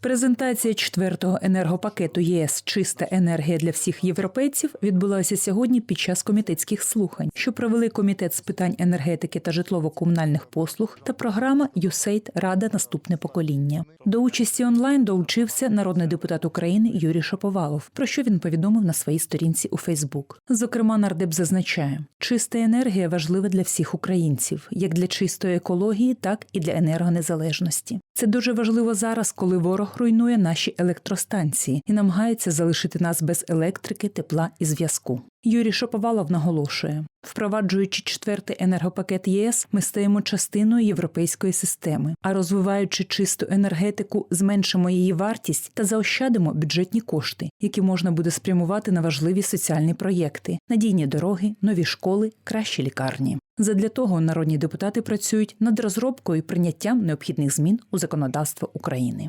Презентація четвертого енергопакету ЄС Чиста енергія для всіх європейців відбулася сьогодні під час комітетських слухань, що провели комітет з питань енергетики та житлово-комунальних послуг та програма «ЮСЕЙД Рада наступне покоління. До участі онлайн долучився народний депутат України Юрій Шаповалов, про що він повідомив на своїй сторінці у Фейсбук. Зокрема, нардеп зазначає, чиста енергія важлива для всіх українців, як для чистої екології, так і для енергонезалежності. Це дуже важливо зараз, коли ворог руйнує наші електростанції і намагається залишити нас без електрики, тепла і зв'язку. Юрій Шоповалов наголошує, впроваджуючи четвертий енергопакет ЄС, ми стаємо частиною європейської системи, а розвиваючи чисту енергетику, зменшимо її вартість та заощадимо бюджетні кошти, які можна буде спрямувати на важливі соціальні проєкти, надійні дороги, нові школи, кращі лікарні. Задля того народні депутати працюють над розробкою і прийняттям необхідних змін у законодавство України.